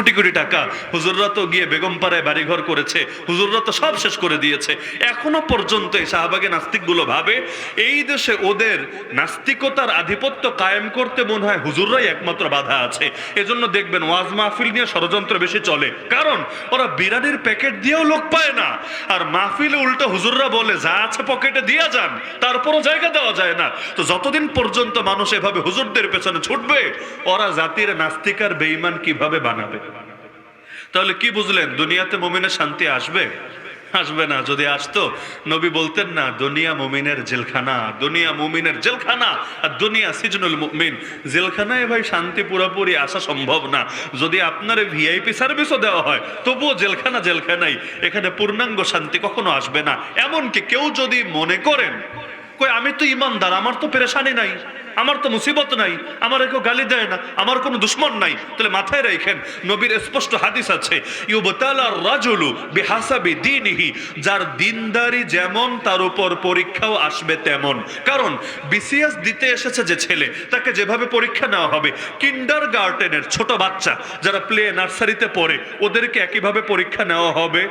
কোটি কোটি টাকা। হুজুররা তো গিয়ে বেগম পাড়ায় বাড়িঘর করেছে। হুজুররা তো সব শেষ করে দিয়েছে। এখনও পর্যন্ত এই শাহবাগে নাস্তিকগুলো ভাবে, এই দেশে ওদের নাস্তিকতার আধিপত্য কায়েম করতে মনে হয় হুজুররাই একমাত্র বাধা আছে। এজন্য দেখবেন ওয়াজ মাহফিল নিয়ে ষড়যন্ত্র বেশি চলে। কারণ ওরা বিরানির প্যাকেট দিয়েও লোক পায় না। আর মাহফিলে উল্টো হুজুররা বলে, যা আছে পকেটে দিয়ে যান। তারপরও জায়গা দেওয়া যায় না। তো যতদিন পর্যন্ত মানুষ এভাবে হুজুরদের পেছনে ছুটবে, ওরা জাতির নাস্তিকার বেইমান কীভাবে বানাবে? তাহলে কি বুঝলেন, দুনিয়াতে মুমিনের শান্তি আসবে? আসবে না, যদি আসতো, নবী বলতেন না, দুনিয়া মুমিনের জেলখানা, দুনিয়া মুমিনের জেলখানা, আর দুনিয়া সিজনুল মুমিন। জেলখানায় ভাই শান্তি পুরোপুরি আসা সম্ভব না। যদি আপনার ভিআইপি সার্ভিসও দেওয়া হয়, তবুও জেলখানা জেলখানাই। এখানে পূর্ণাঙ্গ শান্তি কখনো আসবে না। এমনকি কেউ যদি মনে করেন, কই, আমি তো ইমানদার, আমার তো পেরেশানি নাই। আমার তো মুসিবত নাই, আমার কেউ গালি দেয় না, আমার কোনো দুশ্মন নাই। তাহলে মাথায় রেখেন, নবীর স্পষ্ট হাদিস আছে যার দিনদারি যেমন, তার উপর পরীক্ষাও আসবে তেমন। কারণ, বিসিএস দিতে এসেছে যে ছেলে, তাকে যেভাবে পরীক্ষা নেওয়া হবে কিন্ডার গার্ডেনের ছোট বাচ্চা, যারা প্লে নার্সারিতে পড়ে, ওদেরকে একইভাবে পরীক্ষা নেওয়া হবে।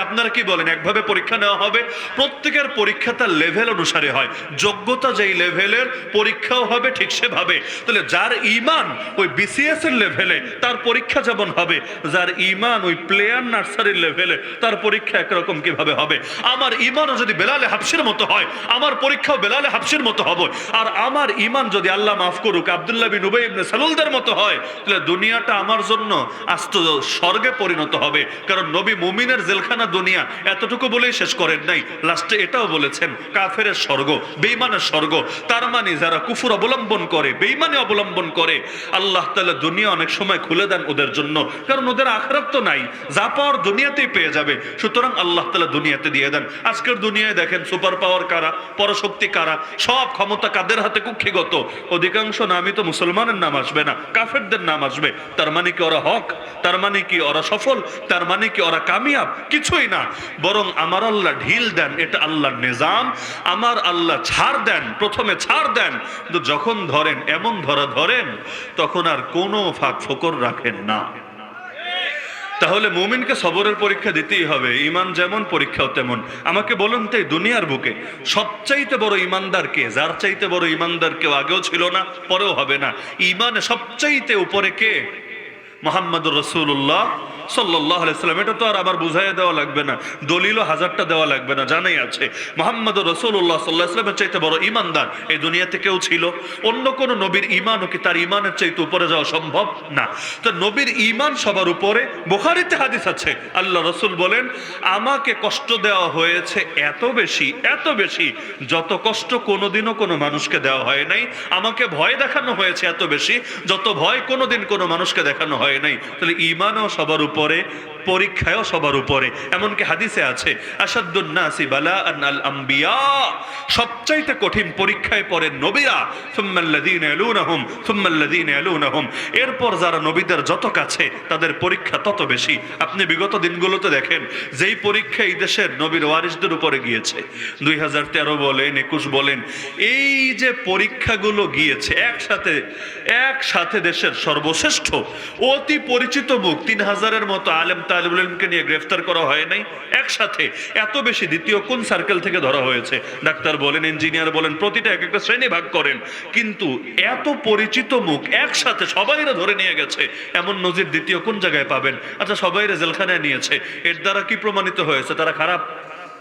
আপনারা কি বলেন, একভাবে পরীক্ষা নেওয়া হবে? প্রত্যেকের পরীক্ষা তার লেভেল অনুসারে হয়। যোগ্যতা যেই লেভেলের পরীক্ষাও হবে ঠিক সেভাবে। তাহলে যার ইমান ওই বিসিএস এর লেভেলে, তার পরীক্ষা যেমন হবে, যার ইমান ওই প্লেয়ার নার্সারির লেভেলে, তার পরীক্ষা একরকম কীভাবে হবে? আমার ইমানও যদি বেলালে হাফসির মতো হয়, আমার পরীক্ষাও বেলালে হাফসির মতো হবে। আর আমার ইমান যদি আল্লাহ মাফ করুক, আব্দুল্লাহ বিন উবাই ইবনে সালুলদের মতো হয়, তাহলে দুনিয়াটা আমার জন্য আস্ত স্বর্গে পরিণত হবে। কারণ নবী মুমিনের জেলখানা দুনিয়া এতটুকু বলেই শেষ করেন নাই। লাস্টে এটাও বলেছেন, কাফেরের স্বর্গ বেইমানের স্বর্গ। তার মানে যারা কুফুর অবলম্বন করে বেইমানে অবলম্বন করে, আল্লাহ তাআলা দুনিয়া অনেক সময় খুলে দেন ওদের জন্য, কারণ ওদের আখরাত তো নাই, যা পাওয়ার দুনিয়াতেই পেয়ে যাবে, সুতরাং আল্লাহ তাআলা দুনিয়াতে দিয়ে দেন। আজকের দুনিয়ায় দেখেন সুপার পাওয়ার কারা, পরশক্তি কারা, সব ক্ষমতা কাদের হাতে কুক্ষিগত? অধিকাংশ নামই তো মুসলমানের নাম আসবে না, কাফেরদের নাম আসবে, তার মানে কি ওরা হক, তার মানে কি ওরা সফল, তার মানে কি ওরা কামিয়াব? কিছুই না, বরং আমার আল্লাহ ঢিল দেন, এটা আল্লাহর নিজাম, আমার আল্লাহ ছাড় দেন, প্রথমে ছাড় দেন যখন ধরেন, এমন ধরা ধরেন, তখন আর কোনো ফাঁক ফোকর রাখেন না। তাহলে মুমিনকে সবরের পরীক্ষা দিতেই হবে ইমান যেমন পরীক্ষাও তেমন। আমাকে বলুন তো দুনিয়ার বুকে, সবচাইতে বড় ইমানদার কে? যার চাইতে বড় ইমানদার কেউ আগেও ছিল না, পরেও হবে না। ইমানে সবচাইতে উপরে কে? মোহাম্মদুর রসুল্লাহ সাল্লাহ এটা তো আর আবার বুঝাই দেওয়া লাগবে না, দলিলও হাজারটা দেওয়া লাগবে না, জানাই আছে। মোহাম্মদ রসুল্লাহ সাল্লাহ ইসলামের চাইতে বড় ইমানদার এই দুনিয়াতে কেউ ছিল। অন্য কোন নবীর ইমানও কি তার ইমানের চাইতে উপরে যাওয়া সম্ভব না। তো নবীর ইমান সবার উপরে, বোখারিতে হাদিস আছে, আল্লাহ রসুল বলেন, আমাকে কষ্ট দেওয়া হয়েছে এত বেশি এত বেশি, যত কষ্ট কোনোদিনও কোনো মানুষকে দেওয়া হয় নাই। আমাকে ভয় দেখানো হয়েছে এত বেশি, যত ভয় কোনোদিন কোনো মানুষকে দেখানো হয় নাই। তাহলে ইমানও সবার উপরে, পরীক্ষায়ও সবার উপরে। এমনকি হাদিসে আছে সবচাইতে কঠিন পরীক্ষায় পড়ে নবীরা এরপর যারা নবীদের যত কাছে, তাদের পরীক্ষা তত বেশি। আপনি বিগত দিনগুলোতে দেখেন, যেই পরীক্ষা এই দেশের নবীর ওয়ারিসদের উপরে গিয়েছে, দুই হাজার তেরো বলেন, একুশ বলেন, এই যে পরীক্ষাগুলো গিয়েছে, একসাথে একসাথে দেশের সর্বশ্রেষ্ঠ অতি পরিচিত মুখ, তিন হাজারের মতো আলেম তালিবুল নিয়ে গ্রেফতার করা হয় নাই। একসাথে এত বেশি দ্বিতীয় কোন সার্কেল থেকে ধরা হয়েছে? ডাক্তার বলেন ইঞ্জিনিয়ার বলেন, প্রতিটা এক একটা শ্রেণি ভাগ করেন। কিন্তু এত পরিচিত মুখ একসাথে সবাইরা ধরে নিয়ে গেছে। এমন নজির দ্বিতীয় কোন জায়গায় পাবেন? আচ্ছা সবাইরা জেলখানায় নিয়েছে। এর দ্বারা কি প্রমাণিত হয়েছে? তারা খারাপ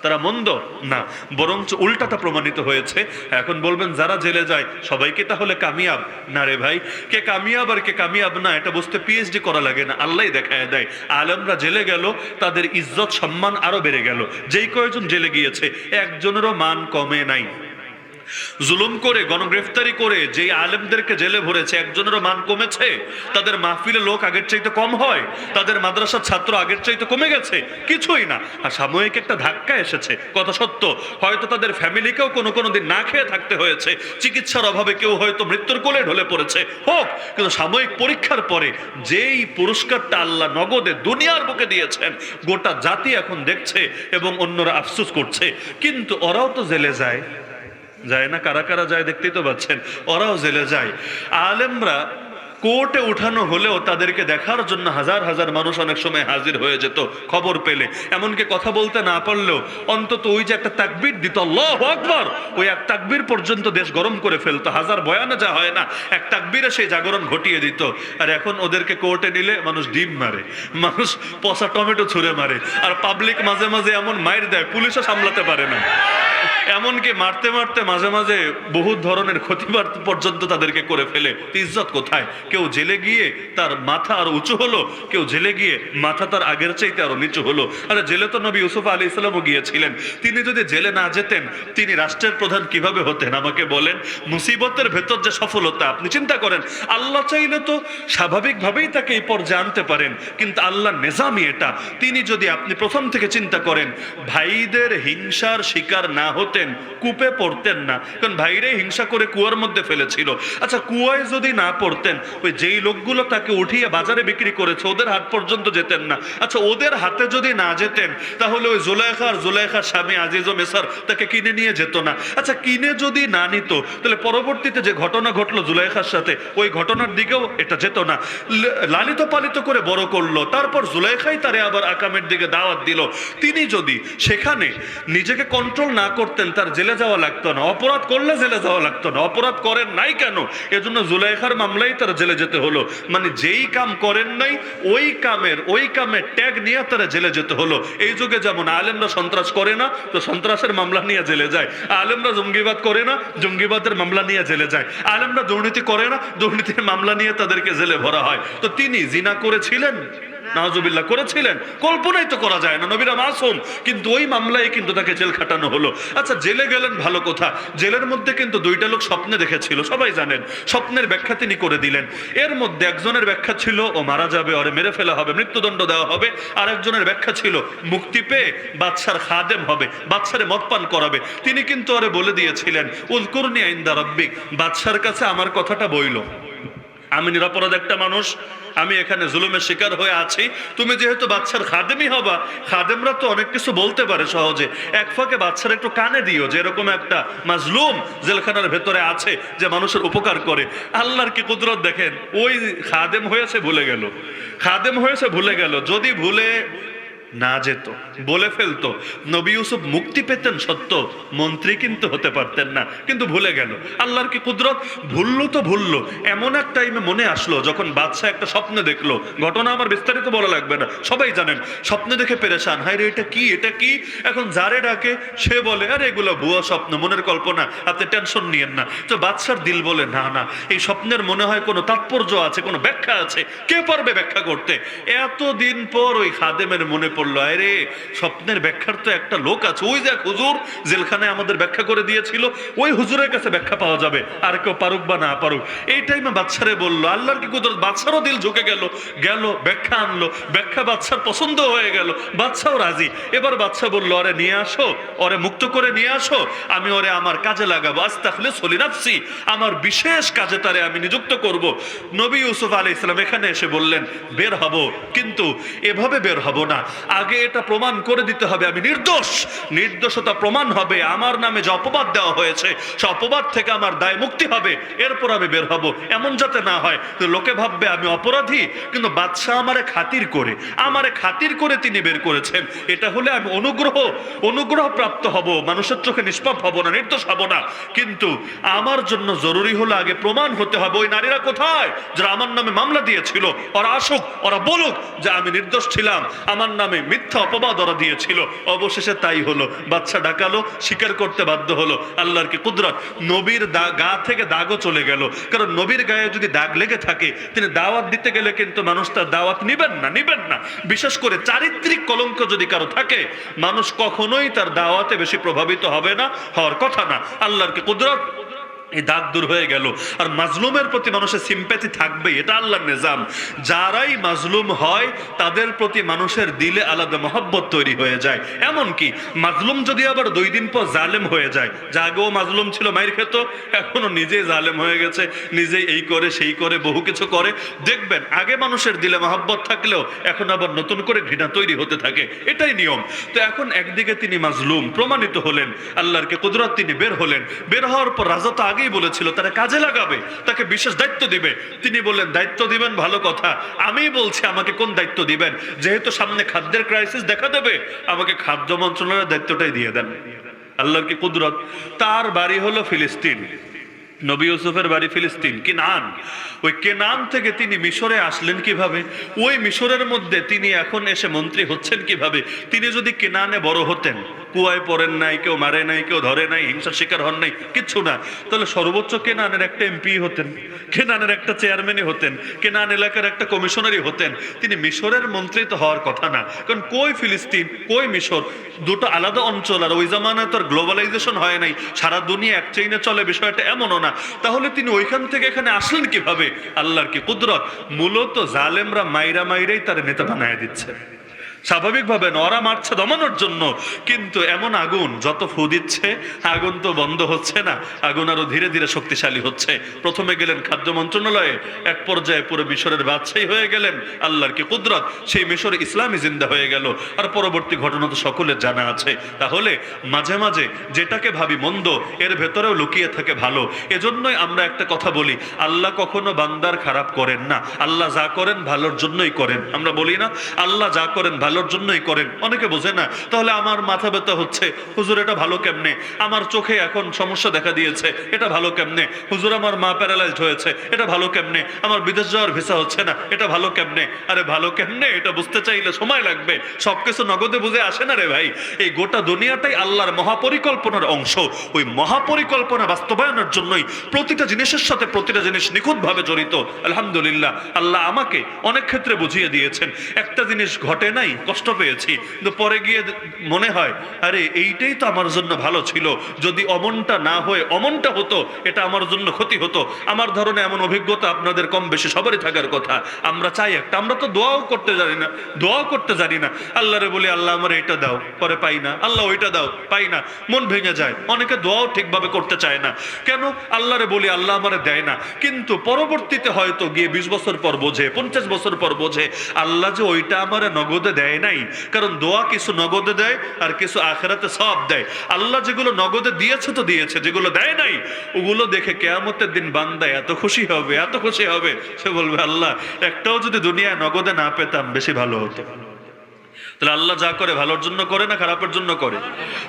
তারা মন্দ? না, বরঞ্চ উল্টাটা প্রমাণিত হয়েছে। এখন বলবেন, যারা জেলে যায়, সবাইকে তাহলে কামিয়াব? না রে ভাই, কে কামিয়াব আর কে কামিয়াব না, এটা বুঝতে পিএইচডি করা লাগে না। আল্লাহ দেখায় দেয়। আলমরা জেলে গেল, তাদের ইজ্জত, সম্মান আরও বেড়ে গেল। যেই কয়েকজন জেলে গিয়েছে, একজনেরও মান কমে নাই। জুলুম করে, গণগ্রেফতারি করে, যেই আলেমদেরকে জেলে ভরেছে, একজনেরও মান কমেছে, তাদের মাহফিলে লোক আগের চাইতে কম হয়, তাদের মাদ্রাসার ছাত্র আগের চাইতে কমে গেছে, কিছুই না। আর সাময়িক একটা ধাক্কা এসেছে, কথা সত্য, হয়তো তাদের ফ্যামিলিকেও কোনো কোনো দিন না খেয়ে থাকতে হয়েছে, চিকিৎসার অভাবে কেউ হয়তো মৃত্যুর কোলে ঢলে পড়েছে, হোক, কিন্তু সাময়িক পরীক্ষার পরে যেই পুরস্কারটা আল্লাহ নগদে দুনিয়ার বুকে দিয়েছেন, গোটা জাতি এখন দেখছে এবং অন্যরা আফসুস করছে। কিন্তু ওরাও তো জেলে যায়। যায় না কারা কারা যায় দেখতেই তো পাচ্ছেন। ওরাও জেলে যায়। আলেমরা কোর্টে উঠানো হলেও তাদেরকে দেখার জন্য হাজার হাজার মানুষ অনেক সময় হাজির হয়ে যেত, খবর পেলে। এমনকি কথা বলতে না পারলেও অন্তত ওই যে একটা তাকবির দিত আকবর, ওই এক তাকবির পর্যন্ত দেশ গরম করে ফেলতো। হাজার বয়ানে যা হয় না, এক তাকবিরে সেই জাগরণ ঘটিয়ে দিত। আর এখন ওদেরকে কোর্টে নিলে মানুষ ডিম মারে, মানুষ পচা টমেটো ছুঁড়ে মারে, আর পাবলিক মাঝে মাঝে এমন মাইর দেয়, পুলিশও সামলাতে পারে না। এমনকি মারতে মারতে মাঝে মাঝে বহু ধরনের ক্ষতিবার পর্যন্ত তাদেরকে করে ফেলে। ইজ্জত কোথায়? কেউ জেলে গিয়ে তার মাথা আরও উঁচু হলো, কেউ জেলে গিয়ে মাথা তার আগের চাইতে আরও নিচু হলো। আরে জেলে তো নবী ইউসুফ আলী ইসলামও গিয়েছিলেন। তিনি যদি জেলে না যেতেন, তিনি রাষ্ট্রের প্রধান কীভাবে হতেন? আমাকে বলেন, মুসিবতের ভেতর যে সফলতা, আপনি চিন্তা করেন, আল্লাহ চাইলে তো স্বাভাবিকভাবেই তাকে এই পর্যায়ে আনতে পারেন, কিন্তু আল্লাহ নেজামি এটা। তিনি যদি আপনি প্রথম থেকে চিন্তা করেন, ভাইদের হিংসার শিকার না হতেন, কূপে পড়তেন না, কারণ ভাইরে হিংসা করে কুয়ার মধ্যে ফেলেছিল। আচ্ছা কুয়ায় যদি না পড়তেন ওই যেই লোকগুলো তাকে উঠিয়ে বাজারে বিক্রি করেছে, ওদের হাত পর্যন্ত যেতেন না। আচ্ছা ওদের হাতে যদি না যেতেন, তাহলে ওই জুলাইখা আর জুলাইখার স্বামী আজিজ ও মেসার তাকে কিনে নিয়ে যেত না। আচ্ছা কিনে যদি না নিত, তাহলে পরবর্তীতে যে ঘটনা ঘটলো জুলাইখার সাথে, ওই ঘটনার দিকেও এটা যেত না। লালিত পালিত করে বড় করল, তারপর জুলাইখাই তারে আবার আকামের দিকে দাওয়াত দিল। তিনি যদি সেখানে নিজেকে কন্ট্রোল না করতেন, তার জেলে যাওয়া লাগতো না। অপরাধ করলে জেলে যাওয়া লাগতো না। অপরাধ করেন নাই কেন? এজন্য জুলাইখার মামলাই তার জেলে যেতে হলো। মানে যেই কাম করেন নাই, ওই কামের ওই কামের ট্যাগ নিয়ে তারা জেলে যেতে হলো। এই যুগে যেমন আলেমরা সন্ত্রাস করে না, তো সন্ত্রাসের মামলা নিয়ে জেলে যায়। আলেমরা জঙ্গিবাদ করে না, জঙ্গিবাদের মামলা নিয়ে জেলে যায়। আলেমরা দুর্নীতি করে না, দুর্নীতির মামলা নিয়ে তাদেরকে জেলে ভরা হয়। তো তিনি জিনা করেছিলেন? নাজুবিল্লাহ করেছিলেন। কল্পনাই তো করা যায় না, নবীরা মাসুম। কিন্তু ওই মামলায় কিন্তু তাকে জেল খাটানো হলো। আচ্ছা জেলে গেলেন ভালো কথা। জেলের মধ্যে কিন্তু দুইটা লোক স্বপ্নে দেখেছিল, সবাই জানেন। স্বপ্নের ব্যাখ্যা তিনি করে দিলেন। এর মধ্যে একজনের ব্যাখ্যা ছিল, ও মারা যাবে, ওরে মেরে ফেলা হবে, মৃত্যুদণ্ড দেওয়া হবে। আর একজনের ব্যাখ্যা ছিল, মুক্তি পেয়ে বাদশার খাদেম হবে, বাদশারে মদ পান করাবে। তিনি কিন্তু ওরে বলে দিয়েছিলেন উলকুরনি আইন্দা রব্বিক। বাদশার কাছে আমার কথাটা বইল। আমি নিরাপরাধ একটা মানুষ, আমি এখানে জুলুমের শিকার হয়ে আছি। তুমি যেহেতু বাচ্চার খাদেমই হবা, খাদেমরা তো অনেক কিছু বলতে পারে সহজে। এক ফাঁকে বাচ্চারা একটু কানে দিও যে এরকম একটা মাজলুম জেলখানার ভেতরে আছে যে মানুষের উপকার করে। আল্লাহর কি কুদরত দেখেন? ওই খাদেম হয়েছে ভুলে গেল। খাদেম হয়েছে ভুলে গেল। যদি ভুলে না যেত। বলে ফেলতো, নবী ইউসুফ মুক্তি পেতেন সত্য মন্ত্রী কিন্তু হতে পারতেন না। কিন্তু ভুলে গেল। আল্লাহর কি কুদরত? ভুললো তো ভুললো। এমন এক টাইমে মনে আসলো, যখন বাদশাহ একটা স্বপ্নে দেখল। ঘটনা আমার বিস্তারিত বলা লাগবে না, সবাই জানেন। স্বপ্নে দেখে পেরেশান, হায় রে, এটা কি? এটা কি? এখন যারে ডাকে, সে বলে, আরে, এগুলো ভুয়া স্বপ্ন, মনের কল্পনা। আপনি টেনশন নিয়েন না। তো বাদশার দিল বলে, না না, এই স্বপ্নের মনে হয় কোনো তাৎপর্য আছে, কোনো ব্যাখ্যা আছে। কে পারবে ব্যাখ্যা করতে? এতদিন পর ওই খাদেমের মনে পড়ল আরে স্বপ্নের ব্যাখ্যার তো একটা লোক আছে। ওই দেখ হুজুর, জেলখানায় আমাদের ব্যাখ্যা করে দিয়েছিল। ওই হুজুরের কাছে ব্যাখ্যা পাওয়া যাবে। আর কেউ পারুক বা না পারুক। এই টাইমে বাচ্চারে বলল, আল্লাহর কি কুদরত? বাচ্চারও দিল ঝুঁকে গেল গেল, ব্যাখ্যা আনলো। ব্যাখ্যা বাচ্চার পছন্দ হয়ে গেল। বাচ্চাও রাজি। এবার বাচ্চা বলল ওরে নিয়ে আসো, ওরে মুক্ত করে নিয়ে আসো। আমি ওরে আমার কাজে লাগাবো। আজ তাহলে সলিনাফসি আমার বিশেষ কাজে তারে আমি নিযুক্ত করব। নবী ইউসুফ আলী ইসলাম এখানে এসে বললেন, বের হব। কিন্তু এভাবে বের হব না। আগে এটা প্রমাণ করে দিতে হবে, আমি নির্দোষ। নির্দোষতা প্রমাণ হবে, আমার নামে যে অপবাদ দেওয়া হয়েছে, সে অপবাদ থেকে আমার দায় মুক্তি হবে, এরপর আমি বের হব। এমন যাতে না হয় লোকে ভাববে আমি অপরাধী, কিন্তু বাদশাহ আমারে খাতির করে, আমারে খাতির করে তিনি বের করেছেন। এটা হলে আমি অনুগ্রহ অনুগ্রহ প্রাপ্ত হব, মানুষের চোখে নিষ্পাপ হব না, নির্দোষ হব না। কিন্তু আমার জন্য জরুরি হলো আগে প্রমাণ হতে হবে, ওই নারীরা কোথায়? যারা আমার নামে মামলা দিয়েছিল, ওরা আসুক, ওরা বলুক যে আমি নির্দোষ ছিলাম, আমার নামে মিথ্যা অপবাদ ওরা দিয়েছিল। অবশেষে তাই হলো। বাচ্চা ডাকালো স্বীকার করতে বাধ্য হলো। আল্লাহর কি কুদরত? নবীর গা থেকে দাগও চলে গেল। কারণ নবীর গায়ে যদি দাগ লেগে থাকে, তিনি দাওয়াত দিতে গেলে কিন্তু মানুষ তার দাওয়াত নিবেন না নিবেন না। বিশেষ করে চারিত্রিক কলঙ্ক যদি কারও থাকে, মানুষ কখনোই তার দাওয়াতে বেশি প্রভাবিত হবে না, হওয়ার কথা না। আল্লাহর কি কুদরত? এই দাগ দূর হয়ে গেল। আর মাজলুমের প্রতি মানুষের সিম্প্যাথি থাকবে এটা আল্লাহর নিজাম। যারাই মাজলুম হয়, তাদের প্রতি মানুষের দিলে আলাদা মহব্বত তৈরি হয়ে যায়। এমন কি মাজলুম যদি আবার দুই দিন পর জালেম হয়ে যায়, যা আগেও মাজলুম ছিল, মায়ের খেত এখনও নিজেই জালেম হয়ে গেছে, নিজেই এই করে, সেই করে, বহু কিছু করে। দেখবেন, আগে মানুষের দিলে মহব্বত থাকলেও এখন আবার নতুন করে ঘৃণা তৈরি হতে থাকে। এটাই নিয়ম। তো এখন একদিকে তিনি মাজলুম, প্রমাণিত হলেন আল্লাহরকে কুদরত তিনি বের হলেন। বের হওয়ার পর রাজা তো আগেই আগেই বলেছিল, তারা কাজে লাগাবে, তাকে বিশেষ দায়িত্ব দিবে। তিনি বললেন, দায়িত্ব দিবেন, ভালো কথা। আমি বলছি, আমাকে কোন দায়িত্ব দিবেন? যেহেতু সামনে খাদ্যের ক্রাইসিস দেখা দেবে, আমাকে খাদ্য মন্ত্রণালয়ের দায়িত্বটাই দিয়ে দেন। আল্লাহর কি কুদরত? তার বাড়ি হলো ফিলিস্তিন। নবী ইউসুফের বাড়ি ফিলিস্তিন, কিনান। ওই কেনান থেকে তিনি মিশরে আসলেন কীভাবে? ওই মিশরের মধ্যে তিনি এখন এসে মন্ত্রী হচ্ছেন কীভাবে? তিনি যদি কেনানে বড় হতেন কুয়ায় পড়েন নাই, কেউ মারে নাই, কেউ ধরে নাই, হিংসার শিকার হন নাই কিচ্ছু না। তাহলে সর্বোচ্চ কেনানের একটা এমপি হতেন, কেনানের একটা চেয়ারম্যানই হতেন, কেনান এলাকার একটা কমিশনারই হতেন। তিনি মিশরের মন্ত্রী তো হওয়ার কথা না। কারণ কই ফিলিস্তিন, কই মিশর? দুটো আলাদা অঞ্চল, আর ওই জামানায় তো আর গ্লোবালাইজেশন হয় নাই। সারা দুনিয়া এক চেইনে চলে, বিষয়টা এমনও না। তাহলে তিনি ওইখান থেকে এখানে আসলেন কীভাবে? আল্লাহর কি কুদরত? মূলত জালেমরা মাইরা মাইরাই তার নেতা বানায় দিচ্ছে। স্বাভাবিকভাবে নরা মারছে দমানোর জন্য। কিন্তু এমন আগুন যত ফু দিচ্ছে, আগুন তো বন্ধ হচ্ছে না। আগুন আরও ধীরে ধীরে শক্তিশালী হচ্ছে। প্রথমে গেলেন খাদ্য মন্ত্রণালয়ে, এক পর্যায়ে পুরো মিশরের বাদশাহী হয়ে গেলেন। আল্লাহর কি কুদরত? সেই মিশর ইসলামী জিন্দা হয়ে গেল। আর পরবর্তী ঘটনা তো সকলের জানা আছে। তাহলে মাঝে মাঝে যেটাকে ভাবি মন্দ, এর ভেতরেও লুকিয়ে থাকে ভালো। এজন্যই আমরা একটা কথা বলি, আল্লাহ কখনো বান্দার খারাপ করেন না। আল্লাহ যা করেন ভালোর জন্যই করেন। আমরা বলি না, আল্লাহ যা করেন ভালোর জন্যই করেন। অনেকে বোঝে না, তাহলে আমার মাথা ব্যথা হচ্ছে, হুজুর এটা ভালো কেমনে? আমার চোখে এখন সমস্যা দেখা দিয়েছে, এটা ভালো কেমনে? হুজুর আমার মা প্যারালাইজড হয়েছে, এটা ভালো কেমনে? আমার বিদেশ যাওয়ার ভিসা হচ্ছে না, এটা ভালো কেমনে? আরে ভালো কেমনে? এটা বুঝতে চাইলে সময় লাগবে। সবকিছু নগদে বুঝে আসে না রে ভাই। এই গোটা দুনিয়াটাই আল্লাহর মহাপরিকল্পনার অংশ। ওই মহাপরিকল্পনা বাস্তবায়নের জন্যই প্রতিটা জিনিসের সাথে প্রতিটা জিনিস নিখুঁতভাবে জড়িত। আলহামদুলিল্লাহ, আল্লাহ আমাকে অনেক ক্ষেত্রে বুঝিয়ে দিয়েছেন। একটা জিনিস ঘটে নাই কষ্ট পেয়েছি। কিন্তু পরে গিয়ে মনে হয়, আরে, এইটাই তো আমার জন্য ভালো ছিল। যদি অমনটা না হয়ে অমনটা হতো, এটা আমার জন্য ক্ষতি হতো। আমার ধরনে এমন অভিজ্ঞতা আপনাদের কম বেশি সবারই থাকার কথা। আমরা চাই একটা, আমরা তো দোয়াও করতে জানি না, দোয়াও করতে জানি না। আল্লাহরে বলি, আল্লাহ, আমার এটা দাও, পরে পাই না। আল্লাহ, ওইটা দাও, পাই না। মন ভেঙে যায়। অনেকে দোয়াও ঠিকভাবে করতে চায় না। কেন? আল্লাহরে বলি, আল্লাহ আমারে দেয় না। কিন্তু পরবর্তীতে হয়তো গিয়ে বিশ বছর পর বোঝে, পঞ্চাশ বছর পর বোঝে, আল্লাহ যে ওইটা আমারে নগদে দেয় নাই। কারণ দোয়া কিছু নগদে দেয় আর কিছু আখেরাতে সব দেয়। আল্লাহ যেগুলো নগদে দিয়েছে তো দিয়েছে, যেগুলো দেয় নাই, ওগুলো দেখে কেয়ামতের দিন বান্দা এত খুশি হবে, এত খুশি হবে। সে বলবে, আল্লাহ, একটাও যদি দুনিয়ায় নগদে না পেতাম, বেশি ভালো হতো। তাহলে আল্লাহ যা করে ভালোর জন্য করে না খারাপের জন্য করে?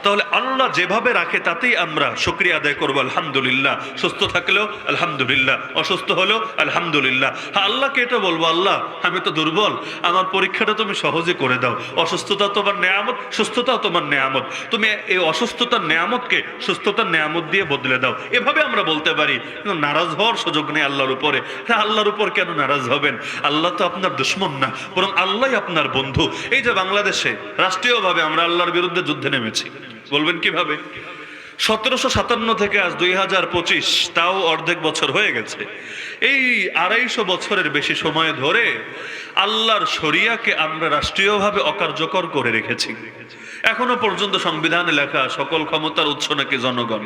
তাহলে আল্লাহ যেভাবে রাখে, তাতেই আমরা শুক্রিয়া আদায় করব, আলহামদুলিল্লাহ। সুস্থ থাকলেও আলহামদুলিল্লাহ, অসুস্থ হলেও আলহামদুলিল্লাহ। হ্যাঁ আল্লাহকে এটা বলব, আল্লাহ, আমি তো দুর্বল, আমার পরীক্ষাটা তুমি সহজে করে দাও। অসুস্থতা তোমার নেয়ামত, সুস্থতাও তোমার নেয়ামত। তুমি এই অসুস্থতার নেয়ামতকে সুস্থতার নেয়ামত দিয়ে বদলে দাও। এভাবে আমরা বলতে পারি, কিন্তু নারাজ হওয়ার সুযোগ নেই আল্লাহর উপরে। হ্যাঁ আল্লাহর উপর কেন নারাজ হবেন? আল্লাহ তো আপনার দুশ্মন না, বরং আল্লাহ আপনার বন্ধু। এই যে বাংলাদেশে রাষ্ট্রীয়ভাবে আমরা আল্লাহর বিরুদ্ধে যুদ্ধে নেমেছি। বলবেন কীভাবে? সতেরোশো সাতান্ন থেকে আজ দুই হাজার পঁচিশ, তাও অর্ধেক বছর হয়ে গেছে। এই আড়াইশো বছরের বেশি সময় ধরে আল্লাহর শরিয়াকে আমরা রাষ্ট্রীয়ভাবে অকার্যকর করে রেখেছি। এখনও পর্যন্ত সংবিধানে লেখা সকল ক্ষমতার উৎস নাকি জনগণ।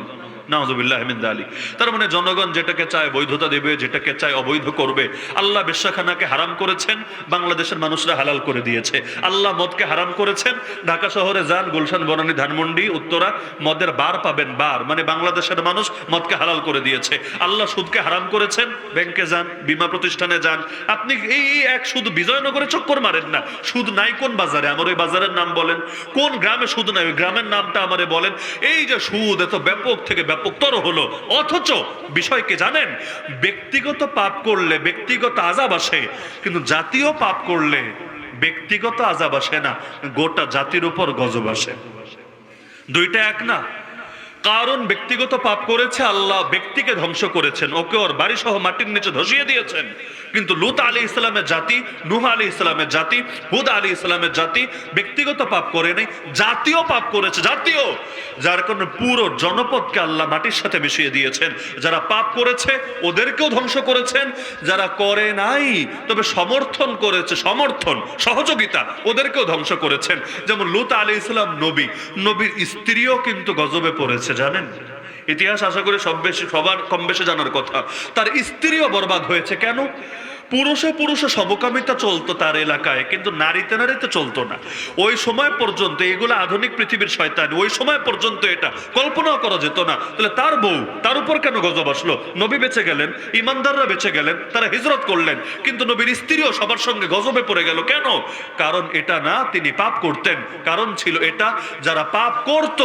তার মানে জনগণ যেটাকে চায় বৈধতা দেবে, যেটাকে চায় অবৈধ করবে, আল্লাহ বেশ্যাখানাকে হারাম করেছেন, বাংলাদেশের মানুষরা হালাল করে দিয়েছে। আল্লাহ মদকে হারাম করেছেন, ঢাকা শহরে যান, গুলশান, বনানী, ধানমন্ডি, উত্তরা, মদের বার পাবেন, বার। মানে বাংলাদেশের মানুষ মদকে হালাল করে দিয়েছে। আল্লাহ সুদকে হারাম করেছেন, ব্যাংকে যান, বীমা প্রতিষ্ঠানে যান। আপনি এই এক সুদ বিজয়নগরে চক্কর মারেন না। সুদ নাই কোন বাজারে? আমার ওই বাজারের নাম বলেন। কোন গ্রামে সুদ নাই? ওই গ্রামের নামটা আমারে বলেন। এই যে সুদ, এত ব্যাপক থেকে ব্যাপকতর হলো, অথচ বিষয়কে জানেন? ব্যক্তিগত পাপ করলে ব্যক্তিগত আজাব আসে, কিন্তু জাতীয় পাপ করলে ব্যক্তিগত আজাব আসে না, গোটা জাতির উপর গজব আসে। দুইটা এক না? কারণ ব্যক্তিগত পাপ করেছে আল্লাহ, ব্যক্তিকে ধ্বংস করেছেন, ওকে ওর বাড়ি সহ মাটির নিচে ধসিয়ে দিয়েছেন। কিন্তু লুত আলী ইসলামের জাতি, নুহ আলী ইসলামের জাতি, হুদ আলী ইসলামের জাতি ব্যক্তিগত পাপ করে নাই জাতীয় পাপ করেছে জাতীয় যার কারণে পুরো জনপদকে আল্লাহ মাটির সাথে মিশিয়ে দিয়েছেন। যারা পাপ করেছে, ওদেরকেও ধ্বংস করেছেন। যারা করে নাই, তবে সমর্থন করেছে, সমর্থন, সহযোগিতা ওদেরকেও ধ্বংস করেছেন। যেমন লুত আলী ইসলাম নবী, নবীর স্ত্রীও কিন্তু গজবে পড়েছে, জানেন? ইতিহাস আশা করি সব বেশি সবার কম বেশি জানার কথা। তার স্ত্রীও বরবাদ হয়েছে। কেন? পুরুষে পুরুষে সমকামিতা চলতো তার এলাকায়, কিন্তু নারীতে নারীতে চলতো না। ওই সময় পর্যন্ত এগুলো আধুনিক পৃথিবীর শয়তান, ওই সময় পর্যন্ত এটা কল্পনাও করা যেত না। তাহলে তার বউ, তার উপর কেন গজব আসলো? নবী বেঁচে গেলেন, ইমানদাররা বেঁচে গেলেন, তারা হিজরত করলেন, কিন্তু নবীর স্ত্রীও সবার সঙ্গে গজবে পড়ে গেল। কেন? কারণ এটা না তিনি পাপ করতেন। কারণ ছিল এটা, যারা পাপ করত,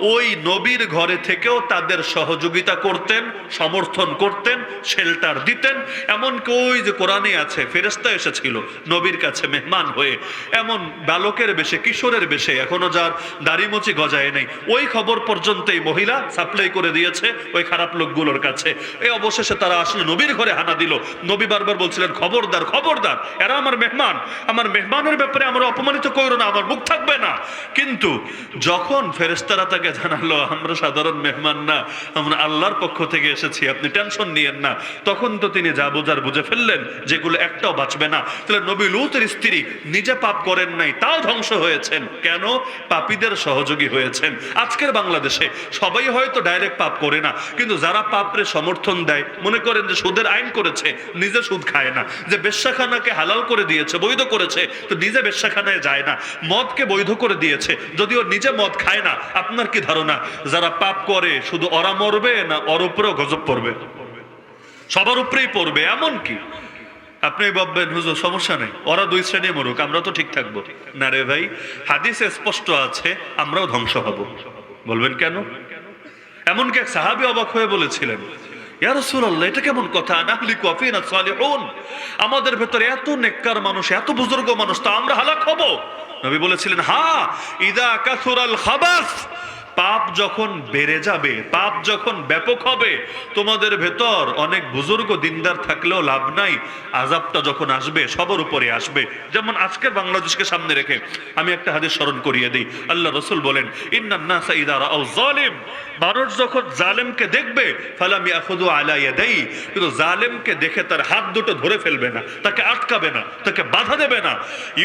ওই নবীর ঘরে থেকেও তাদের সহযোগিতা করতেন, সমর্থন করতেন শেল্টার দিতেন। এমনকি ওই যে কোরআনে আছে ফেরেস্তা এসেছিল, নবীর কাছে মেহমান হয়ে। এমন বালকের বেশে, কিশোরের বেশে, এখনও যার দাড়িমচি গজায় নেই। ওই খবর পর্যন্ত এই মহিলা সাপ্লাই করে দিয়েছে ওই খারাপ লোকগুলোর কাছে। এই অবশেষে তারা আসলে নবীর ঘরে হানা দিল। নবী বারবার বলছিলেন, খবরদার খবরদার, এরা আমার মেহমান। আমার মেহমানের ব্যাপারে আমরা অপমানিত করো না, আমার মুখ থাকবে না। কিন্তু যখন ফেরেস্তারা তাকে জানালো, আমরা সাধারণ মেহমান না, আমরা আল্লাহর পক্ষ থেকে এসেছি, আপনি টেনশন নিয়েন না। তখন তো তিনি যা বোঝার বুঝে ফেললেন। যেগুলো একটাও বাঁচবে না। তাহলে নবী লুতের স্ত্রী নিজে পাপ করেন নাই, তাও ধ্বংস হয়েছেন। কেন? পাপীদের সহযোগী হয়েছেন। আজকের বাংলাদেশে সবাই হয়তো ডাইরেক্ট পাপ করে না, কিন্তু যারা পাপরে সমর্থন দেয়, মনে করেন যে সুদের আইন করেছে, নিজে সুদ খায় না। যে বেশ্যাখানাকে হালাল করে দিয়েছে, বৈধ করেছে, তো নিজে বেশ্যাখানায় যায় না। মদকে বৈধ করে দিয়েছে, যদিও নিজে মদ খায় না। আপনার কি ধারণা? যারা পাপ করে, শুধু ওরা মরবে না ওর উপরেও গজব পড়বে? সবার উপরেই পড়বে, এমন কি? আপনি ভাববেন, হুজুর, সমস্যা নেই। ওরা দুই শ্রেণি মরুক, আমরা তো ঠিক থাকব। না রে ভাই, হাদিসে স্পষ্ট আছে, আমরাও ধ্বংস হব। বলবেন কেন? এমনকি এক সাহাবি অবাক হয়ে বলেছিলেন এটা কেমন কথা? আমাদের ভেতরে এত নেককার মানুষ, এত বুজুর্গ মানুষ, তা আমরা হালাক হব? নবী বলেছিলেন হ্যাঁ ইদা কাসুরাল খাবাস পাপ যখন বেড়ে যাবে, পাপ যখন ব্যাপক হবে, তোমাদের ভেতর অনেক বুজুর্গ দিনদার থাকলেও লাভ নাই। আজাবটা যখন আসবে, সবার উপরে আসবে। যেমন আজকের বাংলাদেশকে সামনে রেখে আমি একটা হাদিস স্মরণ করিয়ে দিই। আল্লাহ রসুল বলেন জালিম মানুষ যখন জালেমকে দেখবে, ফালামি আখুদু আলা ইয়াদাই। কিন্তু জালেমকে দেখে তার হাত দুটো ধরে ফেলবে না, তাকে আটকাবে না, তাকে বাধা দেবে না।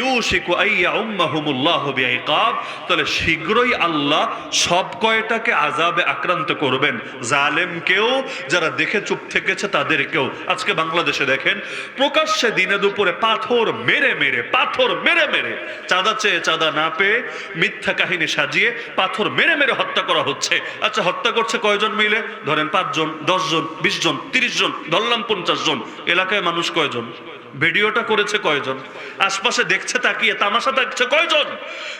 ইউশিকু আইয়া উম্মাহুমুল্লাহ বিইকাব তাহলে শীঘ্রই আল্লাহ সব কয়টাকে আযাবে আক্রান্ত করবেন? জালেমকেও যারা দেখে চুপ থেকেছে তাদেরকেও আজকে বাংলাদেশে দেখেন, প্রকাশ্যে দিনে দুপুরে পাথর মেরে মেরে, পাথর মেরে মেরে, চাঁদা চেয়ে চাঁদা না পেয়ে মিথ্যা কাহিনী সাজিয়ে পাথর মেরে মেরে হত্যা করা হচ্ছে। আচ্ছা হত্যা করছে কয়জন মিলে? ধরেন পাঁচজন, দশজন বিশ জন তিরিশ জন ধরলাম পঞ্চাশ জন এলাকায় মানুষ কয়জন? ভিডিওটা করেছে কয়জন? আশপাশে দেখছে, তাকিয়ে তামাশা দেখছে কয়জন?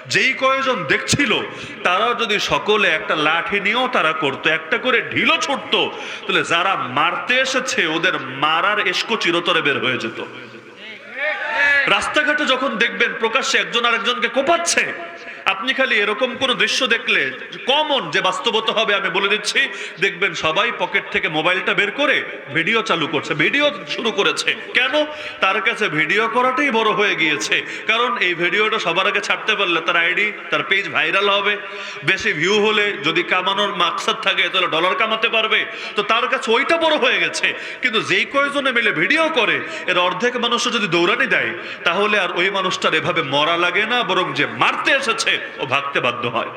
যেই কয়জন দেখছিল তারা যদি সকলে একটা লাঠি নিয়েও তারা করতো, একটা করে ঢিলও ছুটতো, তাহলে যারা মারতে এসেছে, ওদের মারার এসকো চিরতরে বের হয়ে যেত। রাস্তাঘাটে যখন দেখবেন প্রকাশ্যে একজন আরেকজনকে কোপাচ্ছে আপনি খালি এরকম কোন দৃশ্য দেখলে কমন যে বাস্তবতা হবে, আমি বলে দিচ্ছি, দেখবেন সবাই পকেট থেকে মোবাইলটা বের করে ভিডিও চালু করছে। ভিডিও শুরু করেছে। কেন? তার কাছে ভিডিও করাটাই বড় হয়ে গিয়েছে। কারণ এই ভিডিওটা সবার আগে ছাড়তে পারলে তার আইডি তার পেজ ভাইরাল হবে। বেশি ভিউ হলে যদি কামানোর মাকসাদ থাকে, তাহলে ডলার কামাতে পারবে। তো তার কাছে ওইটা বড় হয়ে গেছে। কিন্তু যেই কয়জনে মিলে ভিডিও করে, এর অর্ধেক মানুষ যদি দৌড়ানি দেয়, তাহলে আর ওই মানুষটার এভাবে মরা লাগে না, বরং যে মারতে এসেছে ও ভাগতে বাধ্য হয়।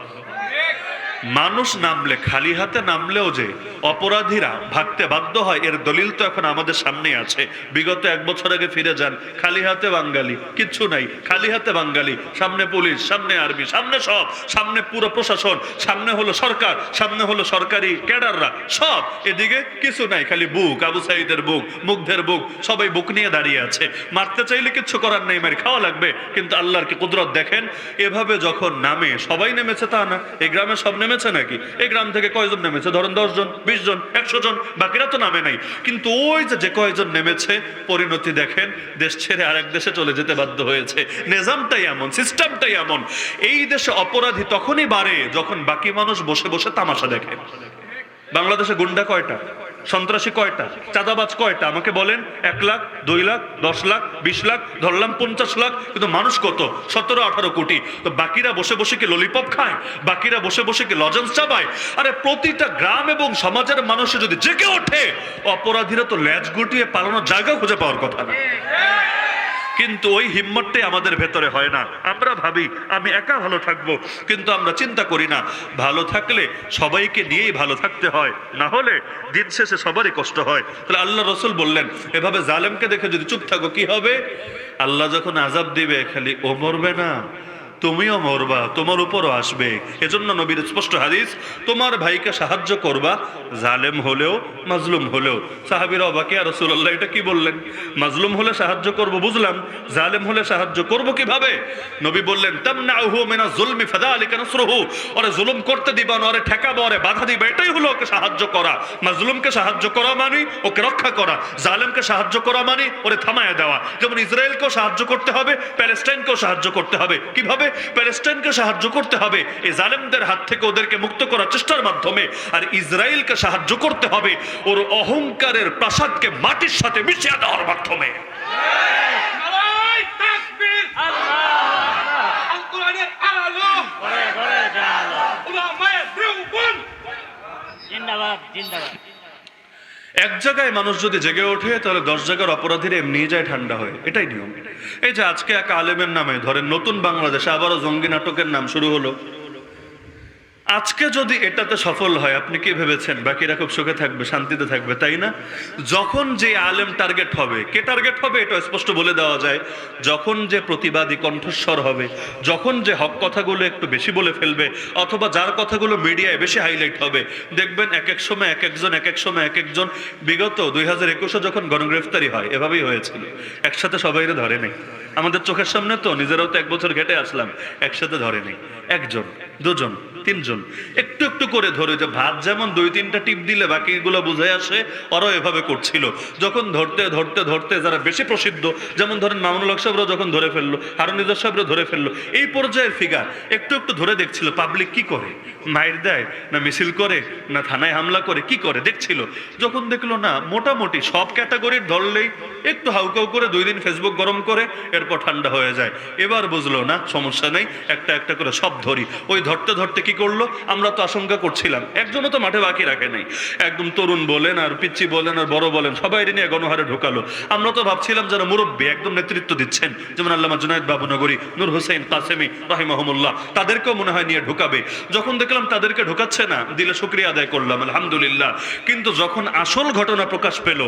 মানুষ নামলে, খালি হাতে নামলেও যে অপরাধীরা ভাগতে বাধ্য হয়, এর দলিল তো এখন আমাদের সামনে আছে। বিগত এক বছর আগে ফিরে যান, খালি হাতে বাঙালি, কিচ্ছু নাই, খালি হাতে বাঙালি, সামনে পুলিশ, সামনে আর্মি, সামনে সব, সামনে পুরো প্রশাসন, সামনে হলো সরকার, সামনে হলো সরকারি ক্যাডাররা, সব, এদিকে কিছু নাই, খালি বুক, আবু সাইদের বুক, মুগ্ধের বুক, সবাই বুক নিয়ে দাঁড়িয়ে আছে। মারতে চাইলে কিচ্ছু করার নেই মারি খাওয়া লাগবে, কিন্তু আল্লাহর কি কুদরত দেখেন? এভাবে যখন নামে, সবাই নেমেছে তা না, এই গ্রামে সব নেমেছে নাকি? এই গ্রাম থেকে কয়জন নেমেছে? ধরেন দশজন বিশ জন একশো জন বাকিরা তো নামে নাই। কিন্তু ওই যে যে কয়জন নেমেছে, পরিণতি দেখেন, দেশ ছেড়ে আরেক দেশে চলে যেতে বাধ্য হয়েছে। নিজামটাই এমন, সিস্টেমটাই এমন। এই দেশে অপরাধী তখনই বাড়ে যখন বাকি মানুষ বসে বসে তামাশা দেখে। বাংলাদেশে গুন্ডা কয়টা? সন্ত্রাসী কয়টা? চাঁদাবাজ কয়টা? আমাকে বলেন, এক লাখ, দুই লাখ, দশ লাখ, বিশ লাখ, ধরলাম পঞ্চাশ লাখ, কিন্তু মানুষ কত? সতেরো, আঠারো কোটি। তো বাকিরা বসে বসে কি ললিপপ খায়? বাকিরা বসে বসে কি লজেন্স চাবায়? আরে প্রতিটা গ্রাম এবং সমাজের মানুষে যদি জেগে ওঠে, অপরাধীরা তো ল্যাজ গুটিয়ে পালানোর জায়গা খুঁজে পাওয়ার কথা না। কিন্তু ওই হিম্মতটাই আমাদের ভেতরে হয় না। আমরা ভাবি, আমি একা ভালো থাকব, কিন্তু আমরা চিন্তা করি না। ভালো থাকলে সবাইকে নিয়েই ভালো থাকতে হয়। না হলে দিন শেষে সবারই কষ্ট হয়। তাহলে আল্লাহ রসুল বললেন, এভাবে জালেমকে দেখে যদি চুপ থাকো, কি হবে? আল্লাহ যখন আজাব দিবে, খালি ও মরবে না। তুমিও মরবা, তোমার উপরও আসবে। এজন্য নবীর স্পষ্ট হাদিস, তোমার ভাইকে সাহায্য করবা। জালেম হলেও, মাজলুম হলেও। সাহাবিরা অবাকে আর রসুল্লাহ এটা কি বললেন? মাজলুম হলে সাহায্য করব, বুঝলাম। জালেম হলে সাহায্য করব কীভাবে? নবী বললেন তামনাহু মিনা যুলমি ফাযালিকা নাসরুহু। ওরে জুলুম করতে দিবা না, ওরে ঠেকাবো, ওরে বাধা দিবা, এটাই হলো ওকে সাহায্য করা। মাজলুমকে সাহায্য করা মানে ওকে রক্ষা করা। জালেমকে সাহায্য করা মানে ওরে থামায় দেওয়া। যেমন ইসরায়েলকেও সাহায্য করতে হবে, প্যালেস্টাইনকেও সাহায্য করতে হবে। কীভাবে? প্যালেস্টাইনকে সাহায্য করতে হবে এই জালেমদের হাত থেকে ওদেরকে মুক্ত করার চেষ্টার মাধ্যমে আর ইসরায়েলকে সাহায্য করতে হবে ওর অহংকারের প্রাসাদকে মাটির সাথে মিশিয়ে দেওয়ার মাধ্যমে জিন্দাবাদ জিন্দাবাদ এক জায়গায় মানুষ যদি জেগে ওঠে, তাহলে দশ জায়গার অপরাধীরা এমনি যায় ঠান্ডা হয়। এটাই নিয়ম। এই যে আজকে এক আলেমের নামে, ধরেন নতুন বাংলাদেশে আবারও জঙ্গি নাটকের নাম শুরু হলো। আজকে যদি এটাতে সফল হয়, আপনি কি ভেবেছেন? বাকিরা খুব সুখে থাকবে, শান্তিতে থাকবে, তাই না? যখন যে আলেম টার্গেট হবে, কে টার্গেট হবে? এটা স্পষ্ট বলে দেওয়া যায়। যখন যে প্রতিবাদী কণ্ঠস্বর হবে, যখন যে হক কথাগুলো একটু বেশি বলে ফেলবে, অথবা যার কথাগুলো মিডিয়ায় বেশি হাইলাইট হবে, দেখবেন এক এক সময় এক একজন এক এক সময় এক একজন বিগত দুই হাজার একুশে যখন গণগ্রেফতারি হয়, এভাবেই হয়েছিল। একসাথে সবাইরে ধরে নেই। আমাদের চোখের সামনে তো নিজেরাও তো এক বছর ঘেটে আসলাম, একসাথে ধরে নেই, একজন। দুজন, তিনজন। একটু একটু করে ধরে যে ভাত যেমন দুই তিনটা টিপ দিলে বাকিগুলো বুঝে আসে, ওরাও এভাবে করছিল। যখন ধরতে ধরতে ধরতে যারা বেশি প্রসিদ্ধ, যেমন ধরেন মামুনুল সাহেবরা যখন ধরে ফেলল হারুনিজার সাহেবরা ধরে ফেলল, এই পর্যায়ের ফিগার একটু একটু ধরে দেখছিল পাবলিক কি করে? মাইর দেয় না মিছিল করে, না থানায় হামলা করে, কি করে? দেখছিল। যখন দেখল না, মোটামুটি সব ক্যাটাগরির ধরলেই একটু হাউকাউ করে দুই দিন ফেসবুক গরম করে, এরপর ঠান্ডা হয়ে যায়। এবার বুঝলো না, সমস্যা নেই, একটা একটা করে সব ধরি। ওই ধরতে ধরতে কি করল? আমরা তো আশঙ্কা করছিলাম। একজনও তো মাঠে বাকি রাখে নাই। একদম তরুণ বলেন আর পিচ্ছি বলেন আর বড় বলেন, সবাই নিয়ে গণহারে ঢোকালো। আমরা তো ভাবছিলাম যারা মুরব্বী একদম নেতৃত্ব দিচ্ছেন, যেমন আল্লামা জুনায়দ বাবুনগরী, নূর হোসেন কাসেমি রাহিমাহমুল্লাহ, তাদেরকেও মনে হয় নিয়ে ঢুকাবে। যখন দেখলাম তাদেরকে ঢোকাচ্ছে না, দিলে শুক্রিয়া আদায় করলাম, আলহামদুলিল্লাহ। কিন্তু যখন আসল ঘটনা প্রকাশ পেল,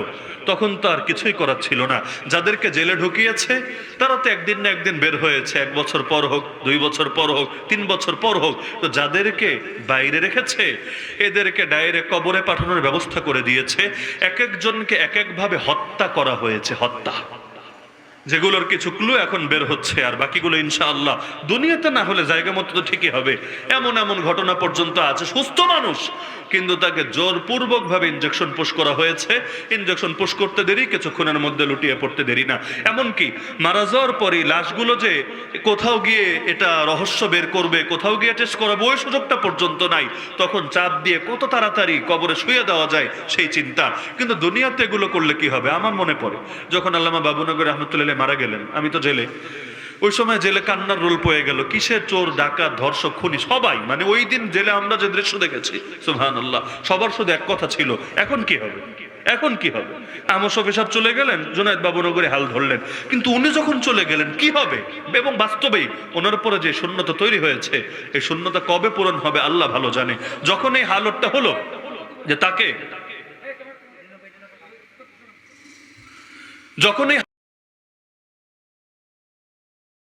তখন তো আর কিছুই করার ছিল না। যাদেরকে জেলে ঢুকিয়েছে, তারা তো একদিন না একদিন বের হয়েছে। এক বছর পর হোক, দুই বছর পর হোক, তিন বছর পর হোক তো যাদেরকে বাইরে রেখেছে, এদেরকে ডাইরেক্ট কবরে পাঠানোর ব্যবস্থা করে দিয়েছে। এক একজনকে এক একভাবে হত্যা করা হয়েছে, হত্যা। যেগুলোর কিছু ক্লু এখন বের হচ্ছে আর বাকিগুলো ইনশাআল্লাহ দুনিয়াতে না হলে জায়গা মতো তো ঠিকই হবে। এমন এমন ঘটনা পর্যন্ত আছে, সুস্থ মানুষ। কিন্তু তাকে জোরপূর্বক ভাবে ইনজেকশন পুশ করা হয়েছে। ইনজেকশন পুশ করতে দেরি, কিছুক্ষণের মধ্যে লুটিয়ে পড়তে দেরি না। এমনকি মারা যাওয়ার পরই লাশগুলো যে কোথাও গিয়ে এটা রহস্য বের করবে, কোথাও গিয়ে টেস্ট করাবে, ওই সুযোগটা পর্যন্ত নাই। তখন চাপ দিয়ে কত তাড়াতাড়ি কবরে শুয়ে দেওয়া যায় সেই চিন্তা। কিন্তু দুনিয়াতে এগুলো করলে কি হবে? আমার মনে পড়ে, যখন আল্লামা বাবুনগর রহমতুল্লাহ মারা গেলেন, আমি তো জেলে। ওই সময় জেলে কান্নার রোল পয়ে গেল, কিসের চোর, ডাকাত, ধর্ষক, খুনি, সবাই? মানে ওই দিন জেলে আমরা যে দৃশ্য দেখেছি সুহান আল্লাহ সবার শুধু এক কথা ছিল, এখন কি হবে? এখন কি হবে? আমর শফি সাহেব চলে গেলেন, জুনায়দ বাবুনগরে হাল ধরলেন, কিন্তু উনি যখন চলে গেলেন, কি হবে? এবং বাস্তবেই ওনার উপরে যে শূন্যতা তৈরি হয়েছে, এই শূন্যতা কবে পূরণ হবে আল্লাহ ভালো জানে। যখন এই হালতটা হলো, যে তাকে, যখন এই